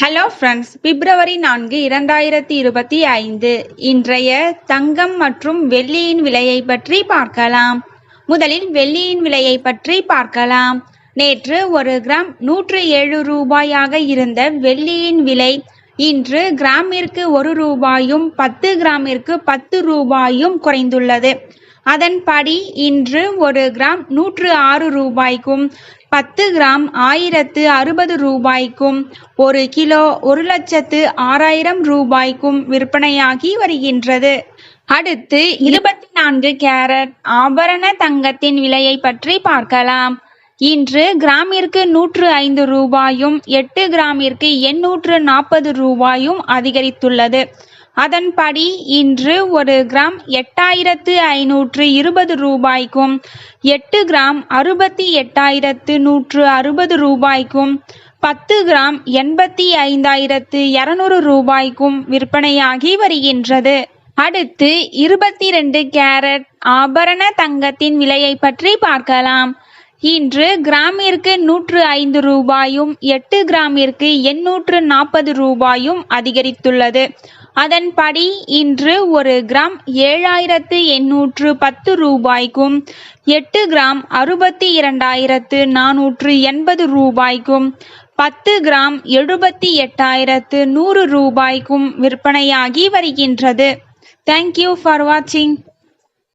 Hello friends பிப்ரவரி நான்கு இரண்டாயிரத்தி இருபத்தி ஐந்து. இன்றைய தங்கம் மற்றும் வெள்ளியின் விலையை பற்றி பார்க்கலாம். முதலில் வெள்ளியின் விலையை பற்றி பார்க்கலாம். நேற்று ஒரு கிராம் நூற்று ஏழு ரூபாயாக இருந்த வெள்ளியின் விலை இன்று கிராமிற்கு ஒரு ரூபாயும் பத்து கிராமிற்கு பத்து ரூபாயும் குறைந்துள்ளது. அதன்படி இன்று ஒரு கிராம் நூற்று ஆறு ரூபாய்க்கும் பத்து கிராம் ஆயிரத்து அறுபது ரூபாய்க்கும் ஒரு கிலோ ஒரு லட்சத்து ஆறாயிரம் ரூபாய்க்கும் விற்பனையாகி வருகின்றது. அடுத்து இருபத்தி நான்கு கேரட் ஆபரண தங்கத்தின் விலையை பற்றி பார்க்கலாம். இன்று கிராமிற்கு நூற்று ஐந்து ரூபாயும் எட்டு கிராமிற்கு எண்ணூற்று நாற்பது ரூபாயும் அதிகரித்துள்ளது. அதன்படி இன்று ஒரு கிராம் எட்டாயிரத்து ஐநூற்று இருபது ரூபாய்க்கும் எட்டு கிராம் அறுபத்தி எட்டாயிரத்து நூற்று அறுபது ரூபாய்க்கும் பத்து கிராம் எண்பத்தி ஐந்தாயிரத்து இருநூறு ரூபாய்க்கும் விற்பனையாகி வருகின்றது. அடுத்து இருபத்தி ரெண்டு கேரட் ஆபரண தங்கத்தின் விலையை பற்றி பார்க்கலாம். இன்று கிராமிற்கு நூற்று ஐந்து ரூபாயும் எட்டு கிராமிற்கு எண்ணூற்று நாற்பது ரூபாயும் அதிகரித்துள்ளது. அதன்படி இன்று ஒரு கிராம் ஏழாயிரத்து எண்ணூற்று பத்து ரூபாய்க்கும் எட்டு கிராம் அறுபத்தி இரண்டாயிரத்து நானூற்று எண்பது ரூபாய்க்கும் பத்து கிராம் எழுபத்தி எட்டாயிரத்து நூறு ரூபாய்க்கும் விற்பனையாகி வருகின்றது. தேங்க்யூ ஃபார் வாட்சிங்